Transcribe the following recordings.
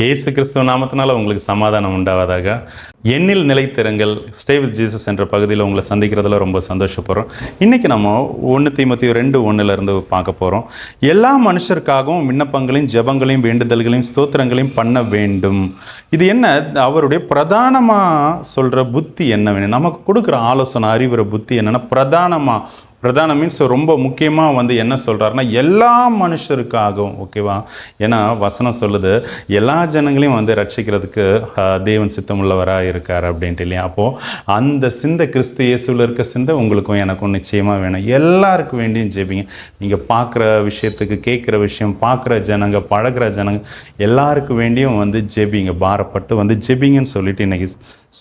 இயேசு கிறிஸ்துவ நாமத்தினால உங்களுக்கு சமாதானம் உண்டாவதாக. எண்ணில் நிலைத்திறங்கள் ஸ்டே வித் ஜீசஸ் என்ற பகுதியில் உங்களை சந்திக்கிறதுல ரொம்ப சந்தோஷப்படுறோம். இன்றைக்கி நம்ம ஒன்று தீமத்தி ரெண்டு ஒன்றுலேருந்து பார்க்க போகிறோம் எல்லா மனுஷருக்காகவும் விண்ணப்பங்களையும் ஜெபங்களையும் வேண்டுதல்களையும் ஸ்தோத்திரங்களையும் பண்ண வேண்டும். இது என்ன? அவருடைய பிரதானமாக சொல்கிற புத்தி என்ன வேணும்? நமக்கு கொடுக்குற ஆலோசனை அறிவுரை புத்தி என்னென்னா பிரதானமாக பிரதான மீன்ஸ் ரொம்ப முக்கியமாக வந்து என்ன சொல்கிறாருன்னா எல்லா மனுஷருக்காகவும் ஓகேவா ஏன்னா வசனம் சொல்லுது எல்லா ஜனங்களையும் வந்து ரட்சிக்கிறதுக்கு தேவன் தேவன் சித்தமுள்ளவராக இருக்கார் அப்படின்ட்டு இல்லையா? அப்போது அந்த சிந்தை கிறிஸ்து இயேசுவில் இருக்க சிந்தை உங்களுக்கும் எனக்கும் நிச்சயமாக வேணும். எல்லாருக்கும் வேண்டியும் ஜெபிங்க. நீங்கள் பார்க்குற விஷயத்துக்கு கேட்குற விஷயம் பார்க்குற ஜனங்க பழகுற ஜனங்க எல்லாருக்கும் வேண்டியும் வந்து ஜெபிங்க. பாரப்பட்டு வந்து ஜெபிங்கன்னு சொல்லிட்டு இன்னைக்கு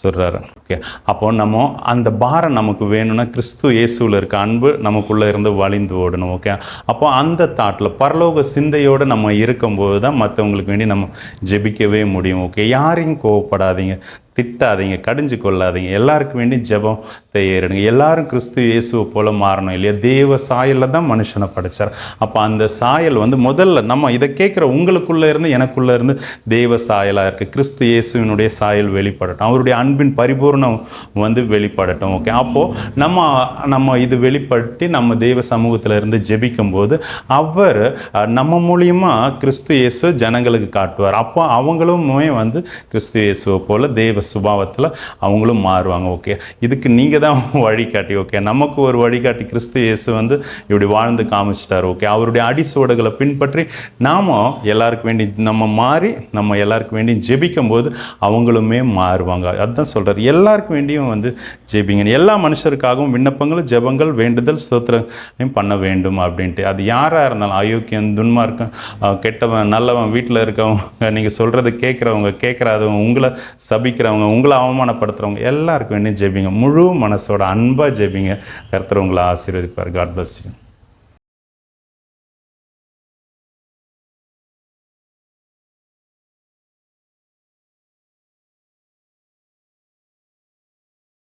சொல்கிறாரு ஓகே அப்போ நம்ம அந்த பாரம் நமக்கு வேணும்னா கிறிஸ்து இயேசுவில் இருக்க அன்பு நமக்குள்ளே இருந்து வழிந்து ஓடணும். ஓகே அப்போ அந்த தாட்டில் பரலோக சிந்தையோடு நம்ம இருக்கும்போது தான் மற்றவங்களுக்கு வேண்டி நம்ம ஜெபிக்கவே முடியும். ஓகே யாரையும் கோவப்படாதீங்க. திட்டாதீங்க கடிஞ்சு கொள்ளாதீங்க. எல்லாருக்கும் வேண்டி ஜபம் ஏறிடுங்க எல்லாரும் கிறிஸ்து இயேசுவை போல மாறணும் இல்லையா? தேவ சாயலில் தான் மனுஷனை படைச்சார். அப்போ அந்த சாயல் வந்து முதல்ல நம்ம இதை கேட்குற உங்களுக்குள்ளே இருந்து எனக்குள்ளே இருந்து தேவ சாயலாக இருக்குது கிறிஸ்து இயேசுவினுடைய சாயல் வெளிப்படட்டும். அவருடைய அன்பின் பரிபூர்ணம் வந்து வெளிப்படட்டும் ஓகே அப்போது நம்ம நம்ம இது வெளிப்பட்டு நம்ம தெய்வ சமூகத்தில் இருந்து ஜெபிக்கும்போது அவர் நம்ம மூலியமாக கிறிஸ்து இயேசு ஜனங்களுக்கு காட்டுவார். அப்போ அவங்களுமே வந்து கிறிஸ்து இயேசுவை போல தேவ சுபாவத்தில் அவங்களும் மாறுவாங்க ஓகே இதுக்கு நீங்கள் தான் வழிகாட்டி ஓகே நமக்கு ஒரு வழிகாட்டி கிறிஸ்து இயேசு வந்து இப்படி வாழ்ந்து காமிச்சிட்டார் ஓகே அவருடைய அடிசுவடுகளை பின்பற்றி நாம எல்லாருக்கு வேண்டி நம்ம மாறி நம்ம எல்லாருக்கு வேண்டியும் ஜெபிக்கும் போது அவங்களுமே மாறுவாங்க. அதுதான் சொல்கிறார் எல்லாருக்கு வேண்டியும் வந்து ஜெபிங்க. எல்லா மனுஷருக்காகவும் விண்ணப்பங்கள் ஜெபங்கள் வேண்டுதல் ஸ்தோத்திரம் பண்ண வேண்டும் அப்படின்ட்டு. அது யாராக இருந்தாலும் அயோக்கியம் துன்மார்க்கம் கெட்டவன் நல்லவன் வீட்டில் இருக்கவங்க நீங்கள் சொல்கிறத கேட்குறவங்க கேட்குறாதவங்க உங்களை சபிக்கிறவங்க உங்களை அவமானப்படுத்துகிறவங்க எல்லாருக்கும் வேண்டியும் ஜெபிங்க. முழு மனசோட அன்பாக ஜெபிங்க. கருத்துறவங்களை ஆசீர்வதிப்பார். God bless you